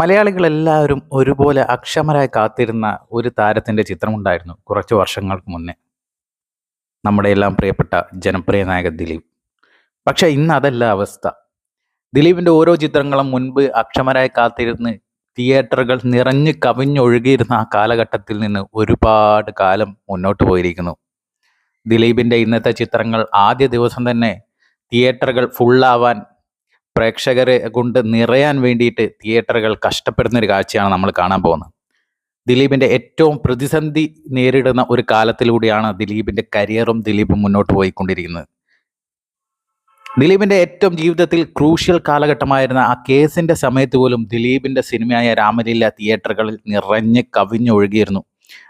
മലയാളികളെല്ലാവരും ഒരുപോലെ അക്ഷമരായി കാത്തിരുന്ന ഒരു താരത്തിന്റെ ചിത്രമുണ്ടായിരുന്നു കുറച്ച് വർഷങ്ങൾക്ക് മുന്നേ. നമ്മുടെ എല്ലാം പ്രിയപ്പെട്ട ജനപ്രിയ നായകൻ ദിലീപ്. പക്ഷെ ഇന്ന് അതല്ല അവസ്ഥ. ദിലീപിന്റെ ഓരോ ചിത്രങ്ങളും മുൻപ് അക്ഷമരായി കാത്തിരുന്ന് തിയേറ്ററുകൾ നിറഞ്ഞു കവിഞ്ഞൊഴുകിയിരുന്ന ആ കാലഘട്ടത്തിൽ നിന്ന് ഒരുപാട് കാലം മുന്നോട്ട് പോയിരിക്കുന്നു. ദിലീപിന്റെ ഇന്നത്തെ ചിത്രങ്ങൾ ആദ്യ ദിവസം തന്നെ തിയേറ്ററുകൾ ഫുള്ളാവാൻ പ്രേക്ഷകരെ കൊണ്ട് നിറയാൻ വേണ്ടിയിട്ട് തിയേറ്ററുകൾ കഷ്ടപ്പെടുന്ന ഒരു കാഴ്ചയാണ് നമ്മൾ കാണാൻ പോകുന്നത്. ദിലീപിന്റെ ഏറ്റവും പ്രതിസന്ധി നേരിടുന്ന ഒരു കാലത്തിലൂടെയാണ് ദിലീപിന്റെ കരിയറും ദിലീപും മുന്നോട്ട് പോയിക്കൊണ്ടിരിക്കുന്നത്. ദിലീപിന്റെ ഏറ്റവും ജീവിതത്തിൽ ക്രൂഷ്യൽ കാലഘട്ടമായിരുന്ന ആ കേസിന്റെ സമയത്ത് പോലും ദിലീപിന്റെ സിനിമയായ രാമലീല തിയേറ്ററുകളിൽ നിറഞ്ഞ് കവിഞ്ഞൊഴുകിയിരുന്നു.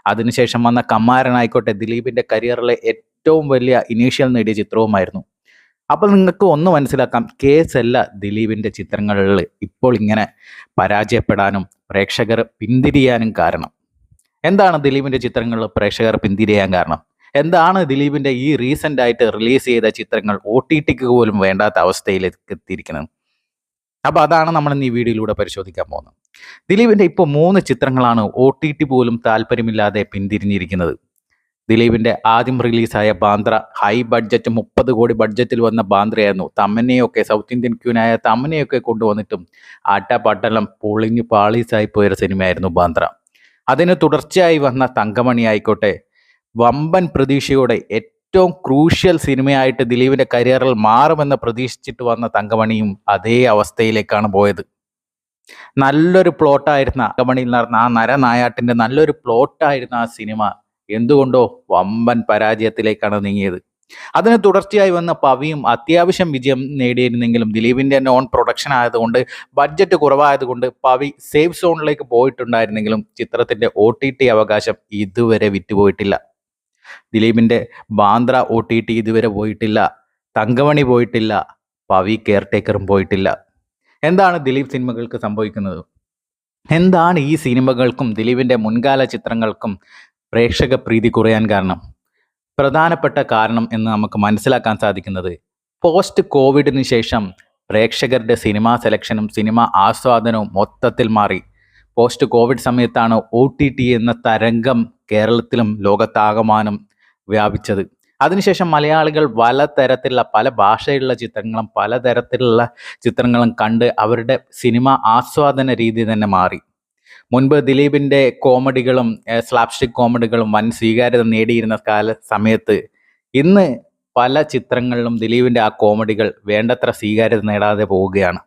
അതിനുശേഷം വന്ന കമ്മാരനായിക്കോട്ടെ ദിലീപിന്റെ കരിയറിലെ ഏറ്റവും വലിയ ഇനീഷ്യൽ നേടിയ ചിത്രവുമായിരുന്നു. അപ്പോൾ നിങ്ങൾക്ക് ഒന്ന് മനസ്സിലാക്കാം കേസല്ല ദിലീപിന്റെ ചിത്രങ്ങളിൽ ഇപ്പോൾ ഇങ്ങനെ പരാജയപ്പെടാനും പ്രേക്ഷകർ പിന്തിരിയാനും കാരണം. എന്താണ് ദിലീപിന്റെ ചിത്രങ്ങളിൽ പ്രേക്ഷകർ പിന്തിരിയാൻ കാരണം? എന്താണ് ദിലീപിന്റെ ഈ റീസെന്റ് ആയിട്ട് റിലീസ് ചെയ്ത ചിത്രങ്ങൾ ഒ ടി ടിക്ക് പോലും വേണ്ടാത്ത അവസ്ഥയിലേക്ക് എത്തിയിരിക്കുന്നത്? അപ്പോൾ അതാണ് നമ്മൾ ഈ വീഡിയോയിലൂടെ പരിശോധിക്കാൻ പോകുന്നത്. ദിലീപിന്റെ ഇപ്പോൾ മൂന്ന് ചിത്രങ്ങളാണ് ഒ ടി ടി പോലും താല്പര്യമില്ലാതെ പിന്തിരിഞ്ഞിരിക്കുന്നത്. ദിലീപിന്റെ ആദ്യം റിലീസായ ബാന്ദ്ര ഹൈ ബഡ്ജറ്റ് മുപ്പത് കോടി ബഡ്ജറ്റിൽ വന്ന ബാന്ദ്രയായിരുന്നു. തമ്മനെയൊക്കെ സൗത്ത് ഇന്ത്യൻ ക്യൂനായ തമ്മനെയൊക്കെ കൊണ്ടുവന്നിട്ടും ആട്ടപ്പാട്ടെല്ലാം പൊളിഞ്ഞ് പാളീസായി പോയൊരു സിനിമയായിരുന്നു ബാന്ദ്ര. അതിന് തുടർച്ചയായി വന്ന തങ്കമണി ആയിക്കോട്ടെ വമ്പൻ പ്രതീക്ഷയോടെ ഏറ്റവും ക്രൂഷ്യൽ സിനിമയായിട്ട് ദിലീപിന്റെ കരിയറിൽ മാറുമെന്ന് പ്രതീക്ഷിച്ചിട്ട് വന്ന തങ്കമണിയും അതേ അവസ്ഥയിലേക്കാണ് പോയത്. നല്ലൊരു പ്ലോട്ടായിരുന്ന തങ്കമണിയിൽ നടന്ന ആ നരനായാട്ടിന്റെ നല്ലൊരു പ്ലോട്ടായിരുന്ന ആ സിനിമ എന്തുകൊണ്ടോ വമ്പൻ പരാജയത്തിലേക്കാണ് നീങ്ങിയത്. അതിന് തുടർച്ചയായി വന്ന പവിയും അത്യാവശ്യം വിജയം നേടിയിരുന്നെങ്കിലും ദിലീപിന്റെ നോൺ പ്രൊഡക്ഷൻ ആയതുകൊണ്ട് ബഡ്ജറ്റ് കുറവായതുകൊണ്ട് പവി സേഫ് സോണിലേക്ക് പോയിട്ടുണ്ടായിരുന്നെങ്കിലും ചിത്രത്തിന്റെ ഒ അവകാശം ഇതുവരെ വിറ്റുപോയിട്ടില്ല. ദിലീപിന്റെ ബാന്ദ്ര ഒ ഇതുവരെ പോയിട്ടില്ല. തങ്കമണി പോയിട്ടില്ല. പവി കെയർടേക്കറും പോയിട്ടില്ല. എന്താണ് ദിലീപ് സിനിമകൾക്ക് സംഭവിക്കുന്നത്? എന്താണ് ഈ സിനിമകൾക്കും ദിലീപിന്റെ മുൻകാല ചിത്രങ്ങൾക്കും പ്രേക്ഷക പ്രീതി കുറയാൻ കാരണം. പ്രധാനപ്പെട്ട കാരണം എന്ന് നമുക്ക് മനസ്സിലാക്കാൻ സാധിക്കുന്നത് പോസ്റ്റ് കോവിഡിന് ശേഷം പ്രേക്ഷകരുടെ സിനിമാ സെലക്ഷനും സിനിമ ആസ്വാദനവും മൊത്തത്തിൽ മാറി. പോസ്റ്റ് കോവിഡ് സമയത്താണ് ഒ ടി ടി എന്ന തരംഗം കേരളത്തിലും ലോകത്താകമാനം വ്യാപിച്ചത്. അതിനുശേഷം മലയാളികൾ പല തരത്തിലുള്ള പല ഭാഷയിലുള്ള ചിത്രങ്ങളും പലതരത്തിലുള്ള ചിത്രങ്ങളും കണ്ട് അവരുടെ സിനിമ ആസ്വാദന രീതി തന്നെ മാറി. മുൻപ് ദിലീപിന്റെ കോമഡികളും സ്ലാപ്സ്റ്റിക് കോമഡികളും വൻ സ്വീകാര്യത നേടിയിരുന്ന കാല സമയത്ത് ഇന്ന് പല ചിത്രങ്ങളിലും ദിലീപിന്റെ ആ കോമഡികൾ വേണ്ടത്ര സ്വീകാര്യത നേടാതെ പോവുകയാണ്.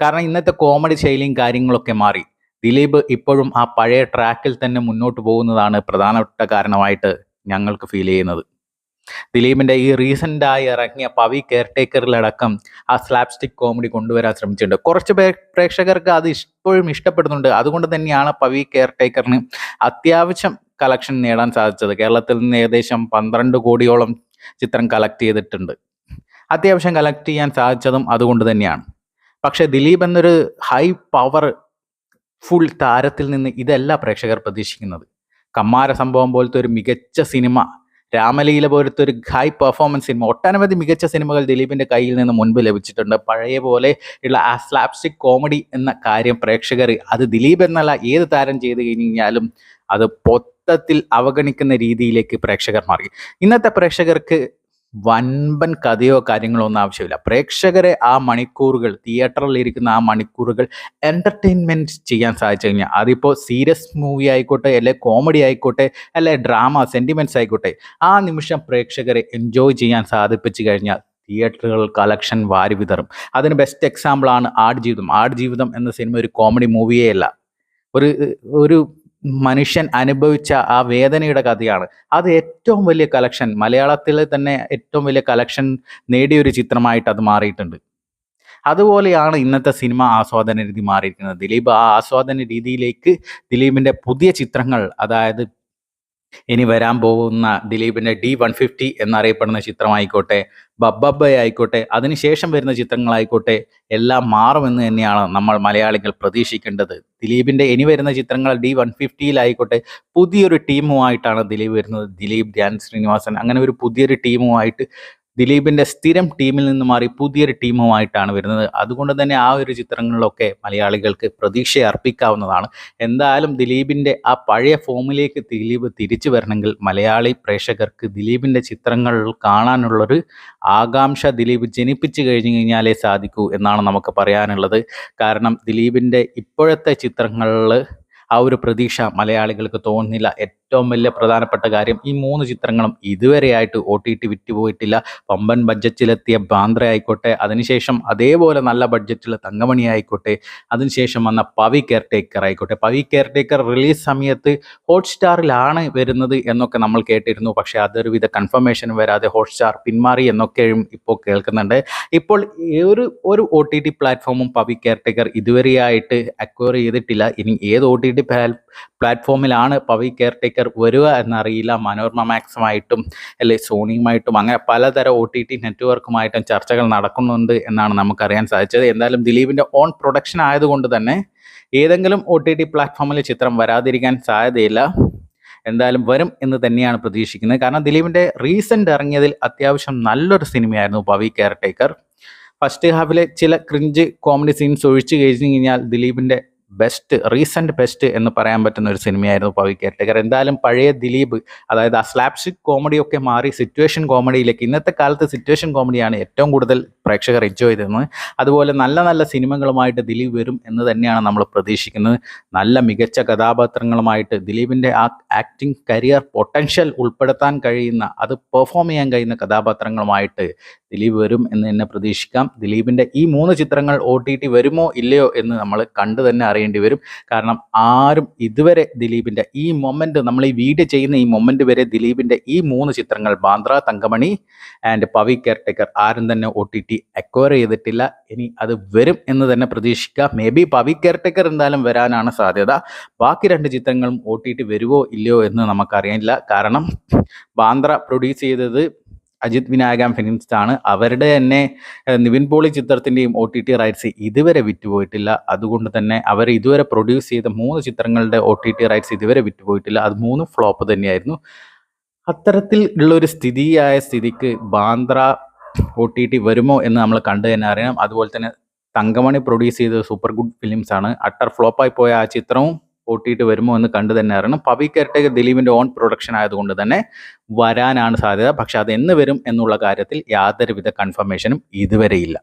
കാരണം ഇന്നത്തെ കോമഡി ശൈലിയും കാര്യങ്ങളൊക്കെ മാറി. ദിലീപ് ഇപ്പോഴും ആ പഴയ ട്രാക്കിൽ തന്നെ മുന്നോട്ട് പോകുന്നതാണ് പ്രധാനപ്പെട്ട കാരണമായിട്ട് ഞങ്ങൾക്ക് ഫീൽ ചെയ്യുന്നത്. ദിലീപിന്റെ ഈ റീസെന്റ് ആയി ഇറങ്ങിയ പവി കെയർടേക്കറിലടക്കം ആ സ്ലാബ് സ്റ്റിക് കോമഡി കൊണ്ടുവരാൻ ശ്രമിച്ചിട്ടുണ്ട്. കുറച്ച് പ്രേക്ഷകർക്ക് അത് ഇപ്പോഴും ഇഷ്ടപ്പെടുന്നുണ്ട്. അതുകൊണ്ട് തന്നെയാണ് പവി കെയർടേക്കറിന് അത്യാവശ്യം കളക്ഷൻ നേടാൻ സാധിച്ചത്. കേരളത്തിൽ നിന്ന് ഏകദേശം പന്ത്രണ്ട് കോടിയോളം ചിത്രം കളക്ട് ചെയ്തിട്ടുണ്ട്. അത്യാവശ്യം കളക്ട് ചെയ്യാൻ സാധിച്ചതും അതുകൊണ്ട് തന്നെയാണ്. പക്ഷെ ദിലീപ് എന്നൊരു ഹൈ പവർ ഫുൾ താരത്തിൽ നിന്ന് ഇതല്ല പ്രേക്ഷകർ പ്രതീക്ഷിക്കുന്നത്. കമ്മാര സംഭവം പോലത്തെ ഒരു മികച്ച സിനിമ രാമലീല പോലത്തെ ഒരു ഹൈ പെർഫോമൻസ് സിനിമ ഒട്ടനവധി മികച്ച സിനിമകൾ ദിലീപിന്റെ കയ്യിൽ നിന്ന് മുൻപ് ലഭിച്ചിട്ടുണ്ട്. പഴയ പോലെ ഉള്ള ആ സ്ലാപ്സ്റ്റിക് കോമഡി എന്ന കാര്യം പ്രേക്ഷകർ അത് ദിലീപ് എന്നല്ല ഏത് താരം ചെയ്ത് കഴിഞ്ഞാലും അത് പൊത്തത്തിൽ അവഗണിക്കുന്ന രീതിയിലേക്ക് പ്രേക്ഷകർ മാറി. ഇന്നത്തെ പ്രേക്ഷകർക്ക് വൻപൻ കഥയോ കാര്യങ്ങളോ ഒന്നും ആവശ്യമില്ല. പ്രേക്ഷകരെ ആ മണിക്കൂറുകൾ തിയേറ്ററിൽ ഇരിക്കുന്ന ആ മണിക്കൂറുകൾ എന്റർടൈൻമെന്റ് ചെയ്യാൻ സാധിച്ചു കഴിഞ്ഞാൽ അതിപ്പോൾ സീരിയസ് മൂവി ആയിക്കോട്ടെ അല്ലെ കോമഡി ആയിക്കോട്ടെ അല്ലെ ഡ്രാമ സെന്റിമെന്റ്സ് ആയിക്കോട്ടെ ആ നിമിഷം പ്രേക്ഷകരെ എൻജോയ് ചെയ്യാൻ സാധിപ്പിച്ചു കഴിഞ്ഞാൽ തിയേറ്ററുകൾ കളക്ഷൻ വാരി വിതറും. അതിന് ബെസ്റ്റ് എക്സാമ്പിളാണ് ആട് ജീവിതം ആട് ജീവിതം എന്ന സിനിമ ഒരു കോമഡി മൂവിയേ അല്ല. ഒരു ഒരു മനുഷ്യൻ അനുഭവിച്ച ആ വേദനയുടെ കഥയാണ്. അത് ഏറ്റവും വലിയ കളക്ഷൻ മലയാളത്തിൽ തന്നെ ഏറ്റവും വലിയ കളക്ഷൻ നേടിയ ഒരു ചിത്രമായിട്ട് അത് മാറിയിട്ടുണ്ട്. അതുപോലെയാണ് ഇന്നത്തെ സിനിമ ആസ്വാദന രീതി മാറിയിരിക്കുന്നത്. ദിലീപ് ആ ആസ്വാദന രീതിയിലേക്ക് ദിലീപിന്റെ പുതിയ ചിത്രങ്ങൾ അതായത് ഇനി വരാൻ പോകുന്ന ദിലീപിന്റെ ഡി വൺ ഫിഫ്റ്റി എന്നറിയപ്പെടുന്ന ചിത്രമായിക്കോട്ടെ ബബ്ബബ്ബ ആയിക്കോട്ടെ അതിനുശേഷം വരുന്ന ചിത്രങ്ങളായിക്കോട്ടെ എല്ലാം മാറുമെന്ന് തന്നെയാണ് നമ്മൾ മലയാളികൾ പ്രതീക്ഷിക്കേണ്ടത്. ദിലീപിന്റെ ഇനി വരുന്ന ചിത്രങ്ങൾ ഡി വൺ ഫിഫ്റ്റിയിലായിക്കോട്ടെ പുതിയൊരു ടീമുമായിട്ടാണ് ദിലീപ് വരുന്നത്. ദിലീപ് ധ്യാൻ ശ്രീനിവാസൻ അങ്ങനെ ഒരു പുതിയൊരു ടീമുമായിട്ട് ദിലീപിന്റെ സ്ഥിരം ടീമിൽ നിന്ന് മാറി പുതിയൊരു ടീമുമായിട്ടാണ് വരുന്നത്. അതുകൊണ്ട് തന്നെ ആ ഒരു ചിത്രങ്ങളിലൊക്കെ മലയാളികൾക്ക് പ്രതീക്ഷ അർപ്പിക്കാവുന്നതാണ്. എന്തായാലും ദിലീപിന്റെ ആ പഴയ ഫോമിലേക്ക് ദിലീപ് തിരിച്ചു വരണമെങ്കിൽ മലയാളി പ്രേക്ഷകർക്ക് ദിലീപിന്റെ ചിത്രങ്ങൾ കാണാനുള്ളൊരു ആകാംക്ഷ ദിലീപ് ജനിപ്പിച്ചു കഴിഞ്ഞു കഴിഞ്ഞാലേ സാധിക്കൂ എന്നാണ് നമുക്ക് പറയാനുള്ളത്. കാരണം ദിലീപിന്റെ ഇപ്പോഴത്തെ ചിത്രങ്ങളിൽ ആ ഒരു പ്രതീക്ഷ മലയാളികൾക്ക് തോന്നുന്നില്ല. ഏറ്റവും വലിയ പ്രധാനപ്പെട്ട കാര്യം ഈ മൂന്ന് ചിത്രങ്ങളും ഇതുവരെയായിട്ട് ഒ ടി ടി വിറ്റുപോയിട്ടില്ല. പമ്പൻ ബഡ്ജറ്റിലെത്തിയ ബാന്ദ്ര ആയിക്കോട്ടെ അതിനുശേഷം അതേപോലെ നല്ല ബഡ്ജറ്റിലെ തങ്കമണി ആയിക്കോട്ടെ അതിനുശേഷം വന്ന പവി കെയർ ടേക്കർ ആയിക്കോട്ടെ. പവി കെയർ ടേക്കർ റിലീസ് സമയത്ത് ഹോട്ട്സ്റ്റാറിലാണ് വരുന്നത് എന്നൊക്കെ നമ്മൾ കേട്ടിരുന്നു. പക്ഷേ അതൊരുവിധ കൺഫർമേഷൻ വരാതെ ഹോട്ട്സ്റ്റാർ പിന്മാറി എന്നൊക്കെയും ഇപ്പോൾ കേൾക്കുന്നുണ്ട്. ഇപ്പോൾ ഒരു ഒരു ഒ ടി ടി പ്ലാറ്റ്ഫോമും പവി കെയർ ടേക്കർ ഇതുവരെയായിട്ട് അക്വയർ ചെയ്തിട്ടില്ല. ഇനി ഏത് ഒ ടി ടി പ്ലാറ്റ്ഫോമിലാണ് പവി കെയർ ടേക്കർ വരിക എന്നറിയില്ല. മനോരമ മാക്സുമായിട്ടും അല്ലെ സോണിയുമായിട്ടും അങ്ങനെ പലതരം ഒ ടി ടി നെറ്റ്വർക്കുമായിട്ടും ചർച്ചകൾ നടക്കുന്നുണ്ട് എന്നാണ് നമുക്കറിയാൻ സാധിച്ചത്. എന്തായാലും ദിലീപിന്റെ ഓൺ പ്രൊഡക്ഷൻ ആയതുകൊണ്ട് തന്നെ ഏതെങ്കിലും ഒ ടി ടി പ്ലാറ്റ്ഫോമിൽ ചിത്രം വരാതിരിക്കാൻ സാധ്യതയില്ല. എന്തായാലും വരും എന്ന് തന്നെയാണ് പ്രതീക്ഷിക്കുന്നത്. കാരണം ദിലീപിന്റെ റീസെന്റ് ഇറങ്ങിയതിൽ അത്യാവശ്യം നല്ലൊരു സിനിമയായിരുന്നു പവി കെയർ ടേക്കർ ഫസ്റ്റ് ഹാഫിലെ ചില ക്രിഞ്ച് കോമഡി സീൻസ് ഒഴിച്ചു കഴിഞ്ഞു കഴിഞ്ഞാൽ ദിലീപിന്റെ ബെസ്റ്റ് റീസെന്റ് ബെസ്റ്റ് എന്ന് പറയാൻ പറ്റുന്ന ഒരു സിനിമയായിരുന്നു പവി കേട്ടകർ എന്തായാലും പഴയ ദിലീപ് അതായത് ആ സ്ലാപ്സ്റ്റിക് കോമഡിയൊക്കെ മാറി സിറ്റുവേഷൻ കോമഡിയിലേക്ക് ഇന്നത്തെ കാലത്ത് സിറ്റുവേഷൻ കോമഡിയാണ് ഏറ്റവും കൂടുതൽ പ്രേക്ഷകർ എൻജോയ് ചെയ്യുന്നത് അതുപോലെ നല്ല നല്ല സിനിമകളുമായിട്ട് ദിലീപ് വരും എന്ന് തന്നെയാണ് നമ്മൾ പ്രതീക്ഷിക്കുന്നത്. നല്ല മികച്ച കഥാപാത്രങ്ങളുമായിട്ട് ദിലീപിന്റെ ആ ആക്ടിങ് കരിയർ പൊട്ടൻഷ്യൽ ഉൾപ്പെടുത്താൻ കഴിയുന്ന അത് പെർഫോം ചെയ്യാൻ കഴിയുന്ന കഥാപാത്രങ്ങളുമായിട്ട് ദിലീപ് വരും എന്ന് തന്നെ പ്രതീക്ഷിക്കാം. ദിലീപിന്റെ ഈ മൂന്ന് ചിത്രങ്ങൾ ഒ ടി ടി വരുമോ ഇല്ലയോ എന്ന് നമ്മൾ കണ്ടു തന്നെ അറിയേണ്ടി വരും. കാരണം ആരും ഇതുവരെ ദിലീപിന്റെ ഈ മൊമെന്റ് നമ്മൾ ഈ വീഡിയോ ചെയ്യുന്ന ഈ മൊമെന്റ് വരെ ദിലീപിന്റെ ഈ മൂന്ന് ചിത്രങ്ങൾ ബാന്ദ്ര തങ്കമണി ആൻഡ് പവി കെയർടേക്കർ ആരും തന്നെ ഒ ടി ടി അക്വയർ ചെയ്തിട്ടില്ല. ഇനി അത് വരും എന്ന് തന്നെ പ്രതീക്ഷിക്കാം. മേ ബി പവി കെയർടേക്കർ എന്തായാലും വരാനാണ് സാധ്യത. ബാക്കി രണ്ട് ചിത്രങ്ങളും ഒ ടി ടി വരുമോ ഇല്ലയോ എന്ന് നമുക്കറിയില്ല. കാരണം ബാന്ദ്ര പ്രൊഡ്യൂസ് ചെയ്തത് അജിത് വിനായകം ഫിലിംസ് ആണ്. അവരുടെ തന്നെ നിവിൻ പോളി ചിത്രത്തിന്റെയും ഒ ടി ടി റൈറ്റ്സ് ഇതുവരെ വിറ്റുപോയിട്ടില്ല. അതുകൊണ്ട് തന്നെ അവർ ഇതുവരെ പ്രൊഡ്യൂസ് ചെയ്ത മൂന്ന് ചിത്രങ്ങളുടെ ഒ ടി ടി റൈറ്റ്സ് ഇതുവരെ വിറ്റുപോയിട്ടില്ല. അത് മൂന്നും ഫ്ലോപ്പ് തന്നെയായിരുന്നു. അത്തരത്തിൽ ഉള്ളൊരു സ്ഥിതിയായ സ്ഥിതിക്ക് ബാന്ദ്ര ഒ ടി ടി വരുമോ എന്ന് നമ്മൾ കണ്ടു തന്നെ അറിയണം. അതുപോലെ തന്നെ തങ്കമണി പ്രൊഡ്യൂസ് ചെയ്ത സൂപ്പർ ഗുഡ് ഫിലിംസ് ആണ്. അട്ടർ ഫ്ലോപ്പായി പോയ ആ ചിത്രവും ഒ ടി ടി വരുമോ എന്ന് കണ്ടു തന്നെ അറിയണം. പവി കെയർടേക്കർ ദിലീപിന്റെ ഓൺ പ്രൊഡക്ഷൻ ആയതുകൊണ്ട് തന്നെ വരാനാണ് സാധ്യത. പക്ഷെ അത് എന്ന് വരും എന്നുള്ള കാര്യത്തിൽ യാതൊരുവിധ കൺഫർമേഷനും ഇതുവരെയില്ല